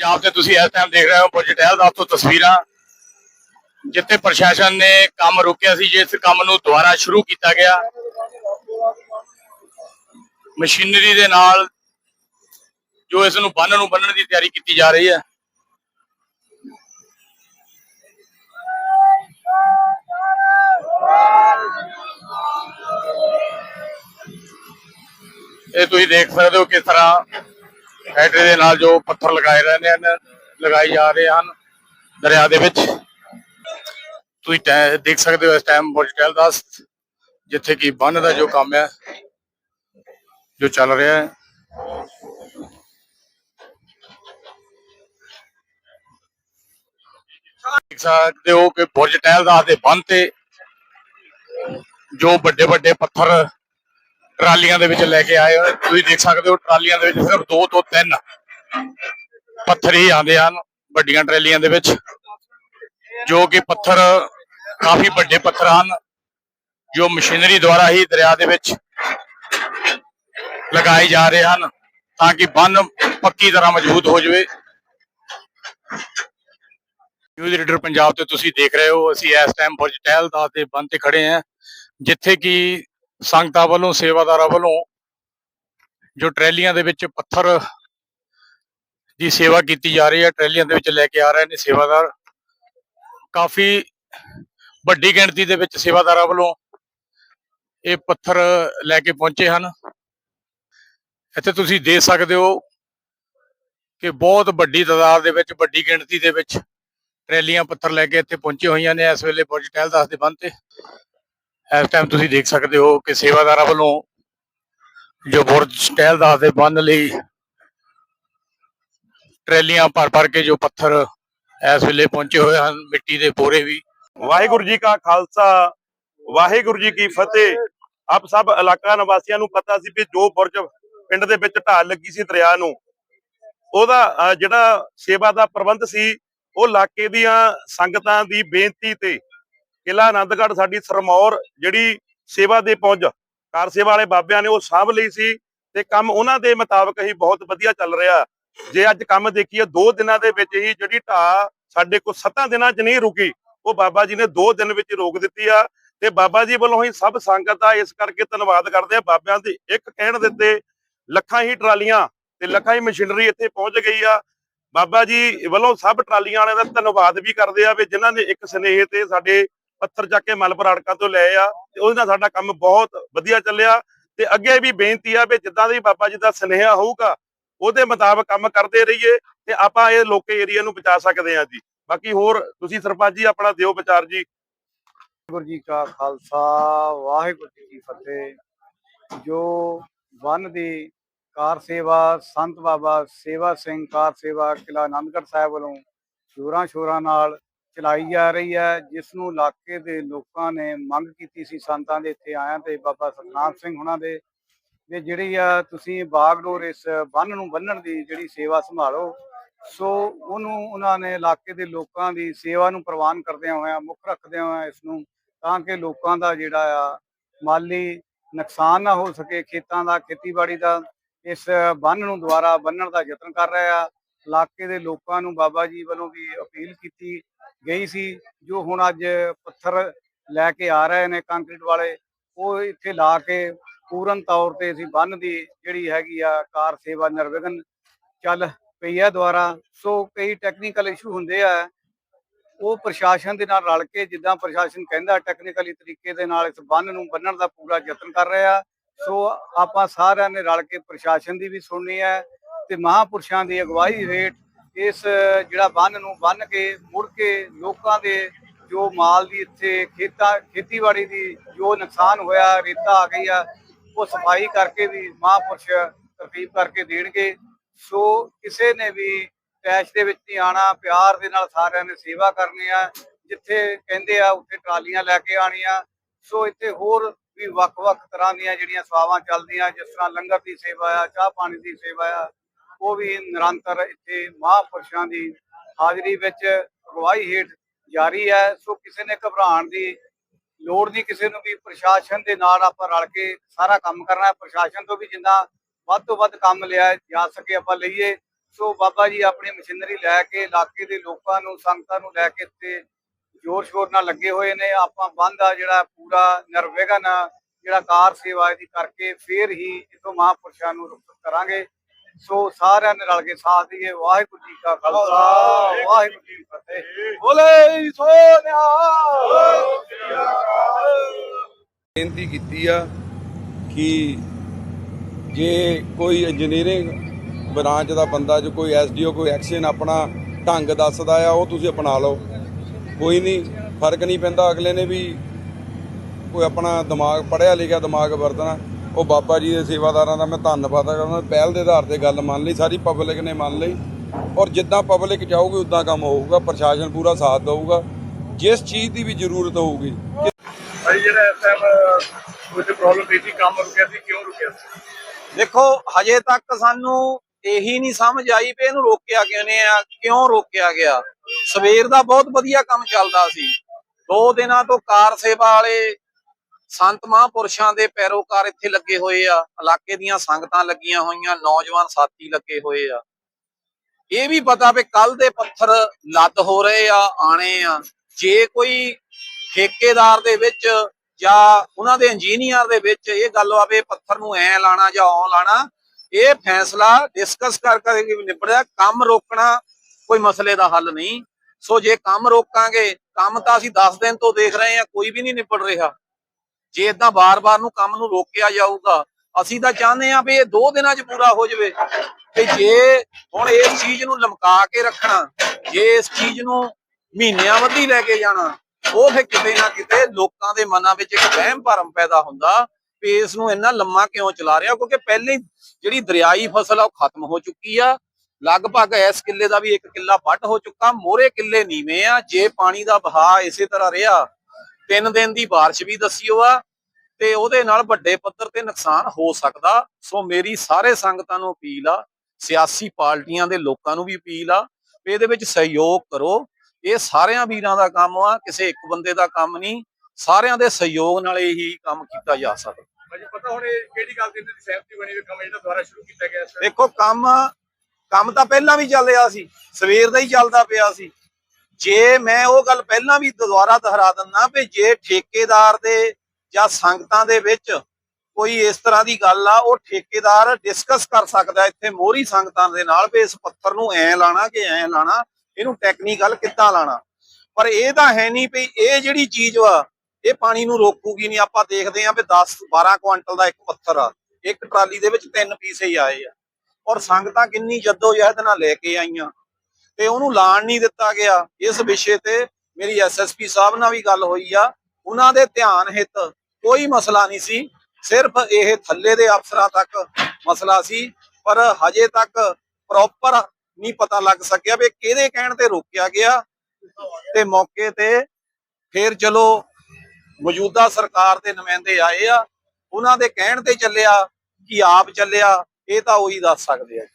ਪੰਜਾਬ ਤੇ ਤੁਸੀਂ ਇਸ ਟਾਈਮ ਦੇਖ ਰਹੇ ਹੋ ਬੁਰਜ ਟਹਿਲ ਦਾ ਤੋਂ ਤਸਵੀਰਾਂ। ਜਿੱਥੇ ਪ੍ਰਸ਼ਾਸਨ ਨੇ ਕੰਮ ਰੋਕਿਆ ਸੀ, ਜਿਸ ਕੰਮ ਨੂੰ ਦੁਬਾਰਾ ਸ਼ੁਰੂ ਕੀਤਾ ਗਿਆ। ਮਸ਼ੀਨਰੀ ਦੇ ਨਾਲ ਜੋ ਇਸ ਨੂੰ ਬੰਨ ਨੂੰ ਬੰਨਣ ਦੀ ਤਿਆਰੀ ਕੀਤੀ ਜਾ ਰਹੀ ਹੈ। ਇਹ ਤੁਸੀਂ ਦੇਖ ਸਕਦੇ ਹੋ ਕਿਸ ਤਰ੍ਹਾਂ ਹੈਡਰੇ ਦੇ ਨਾਲ ਜੋ ਪੱਥਰ ਲਗਾਏ ਰਹੇ ਨੇ ਲਗਾਏ ਜਾ ਰਹੇ ਹਨ ਦਰਿਆ ਦੇ ਵਿੱਚ। ਤੁਸੀਂ ਦੇਖ ਸਕਦੇ ਹੋ ਇਸ ਟਾਈਮ ਬੁਰਜ ਟਹਿਲ ਦਾ ਜਿੱਥੇ ਕਿ ਬੰਨ ਦਾ ਜੋ ਕੰਮ ਹੈ, ਜੋ ਚੱਲ ਰਿਹਾ ਹੈ। ਦੇਖ ਸਕਦੇ ਹੋ ਕਿ ਬੁਰਜ ਟਹਿਲ ਦਾ ਦੇ ਬੰਨ ਤੇ ਜੋ ਵੱਡੇ ਵੱਡੇ ਪੱਥਰ ਟਰਾਲੀਆਂ ਦੇ ਵਿੱਚ ਲੈ ਕੇ ਆਏ ਹੋਏ। ਤੁਸੀਂ ਦੇਖ ਸਕਦੇ ਹੋ ਟਰਾਲੀਆਂ ਦੇ ਵਿੱਚ ਸਿਰਫ ਦੋ ਤੋਂ ਤਿੰਨ ਪੱਥਰ ਹੀ ਆਉਂਦੇ ਹਨ ਵੱਡੀਆਂ ਟਰਾਲੀਆਂ ਦੇ ਵਿੱਚ, ਜੋ ਕਿ ਪੱਥਰ ਕਾਫੀ ਵੱਡੇ ਪੱਥਰ ਹਨ, ਜੋ ਮਸ਼ੀਨਰੀ ਦੁਆਰਾ ਹੀ ਦਰਿਆ ਦੇ ਵਿੱਚ ਲਗਾਏ ਜਾ ਰਹੇ ਹਨ ਤਾਂ ਕਿ ਬੰਨ ਪੱਕੀ ਤਰ੍ਹਾਂ ਮਜ਼ਬੂਤ ਹੋ ਜਾਵੇ। ਨਿਊਜ਼ ਰੀਡਰ ਪੰਜਾਬ ਤੇ ਤੁਸੀਂ ਦੇਖ ਰਹੇ ਹੋ, ਅਸੀਂ ਇਸ ਟਾਈਮ ਬੁਰਜ ਟਹਿਲ ਦਾ ਦੇ ਬੰਨ ਤੇ ਖੜੇ ਹਾਂ, ਜਿੱਥੇ ਕਿ ਸੰਗਤਾਂ ਵੱਲੋਂ, ਸੇਵਾਦਾਰਾਂ ਵੱਲੋਂ ਜੋ ਟਰੈਲੀਆਂ ਦੇ ਵਿੱਚ ਪੱਥਰ ਦੀ ਸੇਵਾ ਕੀਤੀ ਜਾ ਰਹੀ ਹੈ, ਟਰੈਲੀਆਂ ਦੇ ਵਿੱਚ ਲੈ ਕੇ ਆ ਰਹੇ ਨੇ ਸੇਵਾਦਾਰ। ਕਾਫੀ ਵੱਡੀ ਗਿਣਤੀ ਦੇ ਵਿੱਚ ਸੇਵਾਦਾਰਾਂ ਵੱਲੋਂ ਇਹ ਪੱਥਰ ਲੈ ਕੇ ਪਹੁੰਚੇ ਹਨ। ਇੱਥੇ ਤੁਸੀਂ ਦੇਖ ਸਕਦੇ ਹੋ ਕਿ ਬਹੁਤ ਵੱਡੀ ਤਾਦਾਦ ਦੇ ਵਿੱਚ, ਵੱਡੀ ਗਿਣਤੀ ਦੇ ਵਿੱਚ ਟਰੈਲੀਆਂ ਪੱਥਰ ਲੈ ਕੇ ਇੱਥੇ ਪਹੁੰਚੇ ਹੋਈਆਂ ਨੇ, ਇਸ ਵੇਲੇ ਬੁਰਜ ਟਹਿਲ ਦਾਸ ਦੇ ਬੰਦ ਤੇ। ਇਸ ਟਾਈਮ ਤੁਸੀਂ ਦੇਖ ਸਕਦੇ ਹੋ ਕਿ ਸੇਵਾਦਾਰਾਂ ਵੱਲੋਂ ਜੋ ਬੁਰਜ ਟਹਿਲ ਦੇ ਬੰਨ ਲਈ ਟਰੈਲੀਆਂ ਭਰ ਭਰ ਕੇ ਜੋ ਪੱਥਰ ਇਸ ਵੇਲੇ ਪਹੁੰਚੇ ਹੋਏ ਹਨ, ਮਿੱਟੀ ਦੇ ਬੋਰੇ ਵੀ। ਵਾਹਿਗੁਰੂ ਜੀ ਕਾ ਖਾਲਸਾ, ਵਾਹਿਗੁਰੂ ਜੀ ਕੀ ਫਤਿਹ। ਆਪ ਸਭ ਇਲਾਕਾ ਨਿਵਾਸੀਆਂ ਨੂੰ ਪਤਾ ਸੀ ਵੀ ਜੋ ਬੁਰਜ ਪਿੰਡ ਦੇ ਵਿੱਚ ਢਾਲ ਲੱਗੀ ਸੀ ਦਰਿਆ ਨੂੰ, ਉਹਦਾ ਜਿਹੜਾ ਸੇਵਾ ਦਾ ਪ੍ਰਬੰਧ ਸੀ, ਉਹ ਇਲਾਕੇ ਦੀਆਂ ਸੰਗਤਾਂ ਦੀ ਬੇਨਤੀ ਤੇ ਕਿਲਾ ਆਨੰਦਗੜ੍ਹ ਸਾਡੀ ਸਰਮੌਰ ਜਿਹੜੀ ਸੇਵਾ ਦੇ ਪੁੰਜ ਕਾਰ ਸੇਵਾ ਵਾਲੇ ਬਾਬਿਆਂ ਨੇ ਉਹ ਸਾਂਭ ਲਈ ਸੀ ਤੇ ਕੰਮ ਉਹਨਾਂ ਦੇ ਮੁਤਾਬਕ ਹੀ ਬਹੁਤ ਵਧੀਆ ਚੱਲ ਰਿਹਾ। ਜੇ ਅੱਜ ਕੰਮ ਦੇਖੀਏ, ਦੋ ਦਿਨਾਂ ਦੇ ਵਿੱਚ ਹੀ ਜਿਹੜੀ ਢਾਹ ਸਾਡੇ ਕੋਲ ਸੱਤਾਂ ਦਿਨਾਂ 'ਚ ਨਹੀਂ ਰੁਕੀ, ਉਹ ਬਾਬਾ ਜੀ ਨੇ ਦੋ ਦਿਨ ਵਿੱਚ ਰੋਕ ਦਿੱਤੀ ਆ ਤੇ ਬਾਬਾ ਜੀ ਵੱਲੋਂ ਹੀ ਸਭ ਸੰਗਤ ਦਾ ਇਸ ਕਰਕੇ ਧੰਨਵਾਦ ਕਰਦੇ ਆ। ਬਾਬਿਆਂ ਦੇ ਇੱਕ ਕਹਿਣ ਦਿੱਤੇ ਲੱਖਾਂ ਹੀ ਟਰਾਲੀਆਂ ਤੇ ਲੱਖਾਂ ਹੀ ਮਸ਼ੀਨਰੀ ਇੱਥੇ ਪਹੁੰਚ ਗਈ ਆ। ਬਾਬਾ ਜੀ ਵੱਲੋਂ ਸਭ ਟਰਾਲੀਆਂ ਵਾਲਿਆਂ ਦਾ ਧੰਨਵਾਦ ਵੀ ਕਰਦੇ ਆ ਵੀ ਜਿਨ੍ਹਾਂ ਨੇ ਇੱਕ ਸਨੇਹ ਤੇ ਸਾਡੇ ਪੱਥਰ ਚੱਕ ਕੇ ਮਲਪੁਰ ਅੜਕਾਂ ਤੋਂ ਲਏ ਆ ਤੇ ਉਹਦੇ ਨਾਲ ਸਾਡਾ ਕੰਮ ਬਹੁਤ ਵਧੀਆ ਚੱਲਿਆ ਤੇ ਅੱਗੇ ਵੀ ਬੇਨਤੀ ਆ ਵੀ ਜਿੱਦਾਂ ਦੀ ਬਾਬਾ ਜੀ ਦਾ ਸਨੇਹਾ ਹੋਊਗਾ, ਉਹਦੇ ਮੁਤਾਬਕ ਕੰਮ ਕਰਦੇ ਰਹੀਏ ਤੇ ਆਪਾਂ ਇਹ ਲੋਕੇ ਏਰੀਆ ਨੂੰ ਬਚਾ ਸਕਦੇ ਆ ਜੀ। ਬਾਕੀ ਹੋਰ ਤੁਸੀਂ ਸਰਪੰਚ ਜੀ ਆਪਣਾ ਦਿਓ ਵਿਚਾਰ ਜੀ। ਵਾਹਿਗੁਰੂ ਜੀ ਕਾ ਖਾਲਸਾ, ਵਾਹਿਗੁਰੂ ਜੀ ਕੀ ਫਤਿਹ। ਜੋ ਵਨ ਦੀ ਕਾਰ ਸੇਵਾ, ਸੰਤ ਬਾਬਾ ਸੇਵਾ ਸਿੰਘ ਕਾਰ ਸੇਵਾ ਕਿਲਾ ਆਨੰਦਗੜ੍ਹ ਸਾਹਿਬ ਵੱਲੋਂ ਸ਼ੋਰਾਂ ਸ਼ੋਰਾਂ ਨਾਲ ਚਲਾਈ ਜਾ ਰਹੀ ਹੈ ਜਿਸ ਨੂੰ ਇਲਾਕੇ ਦੇ ਲੋਕਾਂ ਨੇ ਮੰਗ ਕੀਤੀ ਸੀ, ਸੰਤਾਂ ਦੇ ਇੱਥੇ ਆਇਆ ਤੇ, ਬਾਬਾ ਸਤਨਾਮ ਸਿੰਘ ਹੁਣਾਂ ਦੇ, ਵੀ ਜਿਹੜੀ ਆ ਤੁਸੀਂ ਬਾਗਡੋਰ ਇਸ ਬੰਨ ਨੂੰ ਬੰਨਣ ਦੀ ਜਿਹੜੀ ਸੇਵਾ ਸੰਭਾਲੋ, ਸੋ ਉਹਨੂੰ ਉਹਨਾਂ ਨੇ ਇਲਾਕੇ ਦੇ ਲੋਕਾਂ ਦੀ ਸੇਵਾ ਨੂੰ ਪ੍ਰਵਾਨ ਕਰਦਿਆਂ ਹੋਇਆਂ, ਮੁੱਖ ਰੱਖਦਿਆਂ ਹੋਇਆਂ ਇਸ ਨੂੰ, ਤਾਂ ਕਿ ਲੋਕਾਂ ਦਾ ਜਿਹੜਾ ਆ ਮਾਲੀ ਨੁਕਸਾਨ ਨਾ ਹੋ ਸਕੇ, ਖੇਤਾਂ ਦਾ, ਖੇਤੀਬਾੜੀ ਦਾ, ਇਸ ਬੰਨ ਨੂੰ ਦੁਬਾਰਾ ਬੰਨਣ ਦਾ ਯਤਨ ਕਰ ਰਿਹਾ ਆ। ਇਲਾਕੇ ਦੇ ਲੋਕਾਂ ਨੂੰ ਬਾਬਾ ਜੀ ਵੱਲੋਂ ਵੀ ਅਪੀਲ ਕੀਤੀ ਗਈ ਸੀ, ਜੋ ਹੁਣ ਅੱਜ ਪੱਥਰ ਲੈ ਕੇ ਆ ਰਹੇ ਨੇ ਕੰਕਰੀਟ ਵਾਲੇ, ਉਹ ਇੱਥੇ ਲਾ ਕੇ ਪੂਰਨ ਤੌਰ ਤੇ ਅਸੀਂ ਬੰਨ ਦੀ ਜਿਹੜੀ ਹੈਗੀ ਆ ਕਾਰ ਸੇਵਾ ਨਿਰਵਿਘਨ ਚੱਲ ਪਈ ਹੈ ਦੁਆਰਾ ਸੋ ਕਈ ਟੈਕਨੀਕਲ ਇਸ਼ੂ ਹੁੰਦੇ ਆ। ਉਹ ਪ੍ਰਸ਼ਾਸਨ ਦੇ ਨਾਲ ਰਲ ਕੇ ਜਿੱਦਾਂ ਪ੍ਰਸ਼ਾਸਨ ਕਹਿੰਦਾ ਟੈਕਨੀਕਲੀ ਤਰੀਕੇ ਦੇ ਨਾਲ ਇਸ ਬੰਨ ਨੂੰ ਬੰਨਣ ਦਾ ਪੂਰਾ ਯਤਨ ਕਰ ਰਿਹਾ। ਸੋ ਆਪਾਂ ਸਾਰਿਆਂ ਨੇ ਰਲ ਕੇ ਪ੍ਰਸ਼ਾਸਨ ਦੀ ਵੀ ਸੁਣਨੀ ਹੈ ਤੇ ਮਹਾਪੁਰਸ਼ਾਂ ਦੀ ਅਗਵਾਈ ਹੇਠ ਇਸ, ਜਿਹੜਾ ਬੰਨ ਨੂੰ ਬੰਨ ਕੇ, ਮੁੜ ਕੇ ਲੋਕਾਂ ਦੇ ਜੋ ਮਾਲ ਦੀ ਇੱਥੇ ਖੇਤਾ, ਖੇਤੀਬਾੜੀ ਦੀ ਜੋ ਨੁਕਸਾਨ ਹੋਇਆ, ਰੇਤਾ ਆ ਗਈ ਆ, ਉਹ ਸਫ਼ਾਈ ਕਰਕੇ ਵੀ ਮਹਾਪੁਰਸ਼ ਤਰਤੀਬ ਕਰਕੇ ਦੇਣਗੇ। ਸੋ ਕਿਸੇ ਨੇ ਵੀ ਟੈਸ਼ ਦੇ ਵਿੱਚ ਨਹੀਂ ਆਣਾ ਪਿਆਰ ਦੇ ਨਾਲ ਸਾਰਿਆਂ ਨੇ ਸੇਵਾ ਕਰਨੀ ਆ, ਜਿੱਥੇ ਕਹਿੰਦੇ ਆ, ਉੱਥੇ ਟਰਾਲੀਆਂ ਲੈ ਕੇ ਆਣੀਆਂ ਸੋ ਇੱਥੇ ਹੋਰ ਵੀ ਵੱਖ-ਵੱਖ ਤਰ੍ਹਾਂ ਦੀਆਂ ਜਿਹੜੀਆਂ ਸੇਵਾਵਾਂ ਚੱਲਦੀਆਂ, ਜਿਸ ਤਰ੍ਹਾਂ ਲੰਗਰ ਦੀ ਸੇਵਾ ਆ, ਚਾਹ ਪਾਣੀ ਦੀ ਸੇਵਾ ਆ ਉਹ ਵੀ ਨਿਰੰਤਰ ਇੱਥੇ ਮਹਾਂਪੁਰਸ਼ਾਂ ਦੀ ਹਾਜ਼ਰੀ ਵਿੱਚ ਅਗਵਾਈ ਹੇਠ ਜਾਰੀ ਹੈ। ਸੋ ਕਿਸੇ ਨੇ ਘਬਰਾਉਣ ਦੀ ਲੋੜ ਨਹੀਂ, ਕਿਸੇ ਨੂੰ ਵੀ ਪ੍ਰਸ਼ਾਸਨ ਦੇ ਨਾਲ ਆਪਾਂ ਰਲ ਕੇ ਸਾਰਾ ਕੰਮ ਕਰਨਾ ਹੈ। ਪ੍ਰਸ਼ਾਸਨ ਤੋਂ ਵੀ ਜਿੰਨਾ ਵੱਧ ਤੋਂ ਵੱਧ ਕੰਮ ਲਿਆ ਜਾ ਸਕੇ ਆਪਾਂ ਲਈਏ। ਸੋ ਬਾਬਾ ਜੀ ਆਪਣੀ ਮਸ਼ੀਨਰੀ ਲੈ ਕੇ ਇਲਾਕੇ ਦੇ ਲੋਕਾਂ ਨੂੰ, ਸੰਗਤਾਂ ਨੂੰ ਲੈ ਕੇ ਇੱਥੇ ਜ਼ੋਰ ਸ਼ੋਰ ਨਾਲ ਲੱਗੇ ਹੋਏ ਨੇ। ਆਪਾਂ ਬੰਦ ਆ ਜਿਹੜਾ ਪੂਰਾ ਨਿਰਵਿਘਨ ਜਿਹੜਾ ਕਾਰ ਸੇਵਾ ਦੀ ਕਰਕੇ ਫੇਰ ਹੀ ਇਥੋਂ ਮਹਾਂਪੁਰਸ਼ਾਂ ਨੂੰ ਰੁਖਸਤ ਕਰਾਂਗੇ। ਸੋ ਸਾਰਿਆਂ ਨੇ ਰਲ ਕੇ ਸਾਥ ਦਈਏ ਵਾਹਿਗੁਰੂ ਜੀ ਕਾ ਖਾਲਸਾ, ਵਾਹਿਗੁਰੂ ਜੀ ਕੀ ਫਤਿਹ। ਬੋਲੇ ਸੋ ਬੇਨਤੀ ਕੀਤੀ ਆ ਕਿ ਜੇ ਕੋਈ ਇੰਜੀਨੀਅਰਿੰਗ ਬ੍ਰਾਂਚ ਦਾ ਬੰਦਾ ਜੋ ਕੋਈ ਐਸਡੀਓ ਕੋਈ ਐਕਸ਼ਨ ਆਪਣਾ ਢੰਗ ਦੱਸਦਾ ਆ, ਉਹ ਤੁਸੀਂ ਅਪਣਾ ਲਓ। ਕੋਈ ਨਹੀਂ, ਫ਼ਰਕ ਨਹੀਂ ਪੈਂਦਾ ਅਗਲੇ ਨੇ ਵੀ ਕੋਈ ਆਪਣਾ ਦਿਮਾਗ ਪੜਿਆ ਲਿਖਿਆ ਦਿਮਾਗ ਵਰਤਣਾ। ਉਹ ਬਾਬਾ ਜੀ ਦੇ ਸੇਵਾਦਾਰਾਂ ਦਾ ਮੈਂ ਧੰਨਵਾਦ ਕਰਦਾ ਪਹਿਲ ਦੇ ਆਧਾਰ ਤੇ ਗੱਲ ਮੰਨ ਲਈ ਸਾਰੀ ਪਬਲਿਕ ਨੇ ਮੰਨ ਲਈ। ਔਰ ਜਿੱਦਾਂ ਪਬਲਿਕ ਚਾਹੂਗੀ ਉਦਾਂ ਕੰਮ ਹੋਊਗਾ ਪ੍ਰਸ਼ਾਸਨ ਪੂਰਾ ਸਾਥ ਦਊਗਾ। ਜਿਸ ਚੀਜ਼ ਦੀ ਵੀ ਜ਼ਰੂਰਤ ਹੋਊਗੀ ਭਾਈ ਜਿਹੜਾ ਇਸ ਟਾਈਮ ਕੁਝ ਪ੍ਰੋਬਲਮ ਸੀ ਕੰਮ ਰੁਕਿਆ ਸੀ ਕਿਉਂ ਰੁਕਿਆ ਸੀ? ਦੇਖੋ ਹਜੇ ਤੱਕ ਸਾਨੂੰ ਇਹੀ ਨਹੀਂ ਸਮਝ ਆਈ ਵੀ ਇਹਨੂੰ ਰੋਕਿਆ ਕਿਉਂ ਆ ਕਿਉਂ ਰੋਕਿਆ ਗਿਆ। ਸਵੇਰ ਦਾ ਬਹੁਤ ਵਧੀਆ ਕੰਮ ਚੱਲਦਾ ਸੀ। ਦੋ ਦਿਨਾਂ ਤੋਂ ਕਾਰ ਸੇਵਾ ਵਾਲੇ ਸੰਤ ਮਹਾਂਪੁਰਸ਼ਾਂ ਦੇ ਪੈਰੋਕਾਰ ਇੱਥੇ ਲੱਗੇ ਹੋਏ ਆ, ਇਲਾਕੇ ਦੀਆਂ ਸੰਗਤਾਂ ਲੱਗੀਆਂ ਹੋਈਆਂ, ਨੌਜਵਾਨ ਸਾਥੀ ਲੱਗੇ ਹੋਏ ਆ। ਇਹ ਵੀ ਪਤਾ ਵੀ ਕੱਲ ਦੇ ਪੱਥਰ ਲੱਦ ਹੋ ਰਹੇ ਆ ਆਣੇ ਆ। ਜੇ ਕੋਈ ਠੇਕੇਦਾਰ ਦੇ ਵਿੱਚ ਜਾਂ ਉਹਨਾਂ ਦੇ ਇੰਜੀਨੀਅਰ ਦੇ ਵਿੱਚ ਇਹ ਗੱਲ ਆਵੇ, ਪੱਥਰ ਨੂੰ ਐ ਲਾਣਾ ਜਾਂ ਔ ਲਾਣਾ, ਇਹ ਫੈਸਲਾ ਡਿਸਕਸ ਕਰ ਕਰਕੇ ਨਿਬੜਿਆ, ਕੰਮ ਰੋਕਣਾ ਕੋਈ ਮਸਲੇ ਦਾ ਹੱਲ ਨਹੀਂ। ਸੋ ਜੇ ਕੰਮ ਰੋਕਾਂਗੇ, ਕੰਮ ਤਾਂ ਅਸੀਂ 10 ਦਿਨ ਤੋਂ ਦੇਖ ਰਹੇ ਹਾਂ, ਕੋਈ ਵੀ ਨਹੀਂ ਨਿਬੜ ਰਿਹਾ। ਜੇ ਇਦਾਂ ਬਾਰ-ਬਾਰ ਨੂੰ ਕੰਮ ਨੂੰ ਰੋਕਿਆ ਜਾਊਗਾ, ਅਸੀਂ ਤਾਂ ਚਾਹੁੰਦੇ ਹਾਂ ਵੀ ਇਹ ਦੋ ਦਿਨਾਂ 'ਚ ਪੂਰਾ ਹੋ ਜਾਵੇ। ਤੇ ਜੇ ਹੁਣ ਇਸ ਚੀਜ਼ ਨੂੰ ਲਮਕਾ ਕੇ ਰੱਖਣਾ, ਜੇ ਇਸ ਚੀਜ਼ ਨੂੰ ਮਹੀਨਿਆਂ ਵੱਧੀ ਲੈ ਕੇ ਜਾਣਾ, ਉਹ ਫਿਰ ਕਿਤੇ ਨਾ ਕਿਤੇ ਲੋਕਾਂ ਦੇ ਮਨਾਂ ਵਿੱਚ ਇੱਕ ਵਹਿਮ ਭਰਮ ਪੈਦਾ ਹੁੰਦਾ ਵੀ ਇਸ ਨੂੰ ਇੰਨਾ ਲੰਮਾ ਕਿਉਂ ਚਲਾ ਰਿਹਾ, ਕਿਉਂਕਿ ਪਹਿਲੇ ਜਿਹੜੀ ਦਰਿਆਈ ਫਸਲ ਆ, ਉਹ ਖਤਮ ਹੋ ਚੁੱਕੀ ਆ। ਲਗਭਗ ਇਸ ਕਿੱਲੇ ਦਾ ਵੀ ਇੱਕ ਕਿੱਲਾ ਵੱਢ ਹੋ ਚੁੱਕਾ, ਮੋਰੇ ਕਿੱਲੇ ਨੀਵੇਂ ਆ, ਜੇ ਪਾਣੀ ਦਾ ਵਹਾਅ ਇਸੇ ਤਰ੍ਹਾਂ ਰਿਹਾ ਤਿੰਨ ਦਿਨ ਦੀ ਬਾਰਿਸ਼ ਵੀ ਦੱਸਿਓ ਆ ਤੇ ਉਹਦੇ ਨਾਲ ਵੱਡੇ ਪੱਧਰ ਤੇ ਨੁਕਸਾਨ ਹੋ ਸਕਦਾ। ਸੋ ਮੇਰੀ ਸਾਰੇ ਸੰਗਤਾਂ ਨੂੰ ਅਪੀਲ ਆ ਸਿਆਸੀ ਪਾਰਟੀਆਂ ਦੇ ਲੋਕਾਂ ਨੂੰ ਵੀ ਅਪੀਲ ਆ ਵੀ ਇਹਦੇ ਵਿੱਚ ਸਹਿਯੋਗ ਕਰੋ। ਇਹ ਸਾਰਿਆਂ ਵੀਰਾਂ ਦਾ ਕੰਮ ਆ ਕਿਸੇ ਇੱਕ ਬੰਦੇ ਦਾ ਕੰਮ ਨਹੀਂ। ਸਾਰਿਆਂ ਦੇ ਸਹਿਯੋਗ ਨਾਲ ਇਹੀ ਕੰਮ ਕੀਤਾ ਜਾ ਸਕਦਾ। ਭਾਜੀ ਪਤਾ ਹੁਣ ਇਹ ਕਿਹੜੀ ਗੱਲ ਦੀ ਦੀ ਸਹਿਮਤੀ ਬਣੀ ਵੀ ਕੰਮ ਜਿਹੜਾ ਦੁਬਾਰਾ ਸ਼ੁਰੂ ਕੀਤਾ ਗਿਆ ਇਸ ਦੇਖੋ ਕੰਮ ਕੰਮ ਤਾਂ ਪਹਿਲਾਂ ਵੀ ਚੱਲ ਰਿਹਾ ਸੀ ਸਵੇਰ ਦਾ ਹੀ ਚੱਲਦਾ ਪਿਆ ਸੀ। ਜੇ ਮੈਂ ਉਹ ਗੱਲ ਪਹਿਲਾਂ ਵੀ ਦੁਬਾਰਾ ਦੁਹਰਾ ਦਿੰਦਾ ਵੀ ਜੇ ਠੇਕੇਦਾਰ ਦੇ ਜਾਂ ਸੰਗਤਾਂ ਦੇ ਵਿੱਚ ਕੋਈ ਇਸ ਤਰ੍ਹਾਂ ਦੀ ਗੱਲ ਆ, ਉਹ ਠੇਕੇਦਾਰ ਡਿਸਕਸ ਕਰ ਸਕਦਾ ਇੱਥੇ ਮੋਹਰੀ ਸੰਗਤਾਂ ਦੇ ਨਾਲ ਵੀ ਇਸ ਪੱਥਰ ਨੂੰ ਐ ਲਾਣਾ ਕਿ ਐ ਲਾਣਾ, ਇਹਨੂੰ ਟੈਕਨੀਕਲ ਕਿੱਦਾਂ ਲਾਣਾ। ਪਰ ਇਹ ਤਾਂ ਹੈ ਨਹੀਂ ਵੀ ਇਹ ਜਿਹੜੀ ਚੀਜ਼ ਵਾ, ਇਹ ਪਾਣੀ ਨੂੰ ਰੋਕੂਗੀ ਨਹੀਂ। ਆਪਾਂ ਦੇਖਦੇ ਆਂ ਵੀ 10 12 ਕੁਆਂਟਲ ਦਾ ਇੱਕ ਪੱਥਰ ਆ, ਇੱਕ ਟਰਾਲੀ ਦੇ ਵਿੱਚ ਤਿੰਨ ਪੀਸੇ ਹੀ ਆਏ ਆ। ਔਰ ਸੰਗਤਾਂ ਕਿੰਨੀ ਜੱਦੋ ਜਹਿਦ ਨਾਲ ਲੈ ਕੇ ਆਈਆਂ। ਤੇ ਉਹਨੂੰ ਲਾਣ ਨਹੀਂ ਦਿੱਤਾ ਗਿਆ। ਇਸ ਵਿਸ਼ੇ ਤੇ ਮੇਰੀ ਐਸਐਸਪੀ ਸਾਹਿਬ ਨਾਲ ਵੀ ਗੱਲ ਹੋਈ ਆ। ਉਹਨਾਂ ਦੇ ਧਿਆਨ ਹਿੱਤ ਕੋਈ ਮਸਲਾ ਨਹੀਂ ਸੀ। ਸਿਰਫ ਇਹ ਥੱਲੇ ਦੇ ਅਫਸਰਾਂ ਤੱਕ ਮਸਲਾ ਸੀ। ਪਰ ਹਜੇ ਤੱਕ ਪ੍ਰੋਪਰ ਨਹੀਂ ਪਤਾ ਲੱਗ ਸਕਿਆ ਵੀ ਕਿਹਦੇ ਕਹਿਣ ਤੇ ਰੋਕਿਆ ਗਿਆ। ਤੇ ਮੌਕੇ ਤੇ ਫੇਰ ਚਲੋ ਮੌਜੂਦਾ ਸਰਕਾਰ ਦੇ ਨੁਮਾਇੰਦੇ ਆਏ ਆ। ਉਹਨਾਂ ਦੇ ਕਹਿਣ ਤੇ ਚੱਲਿਆ ਕਿ ਆਪ ਚੱਲਿਆ। ਇਹ ਤਾਂ ਉਹੀ ਦੱਸ ਸਕਦੇ ਆ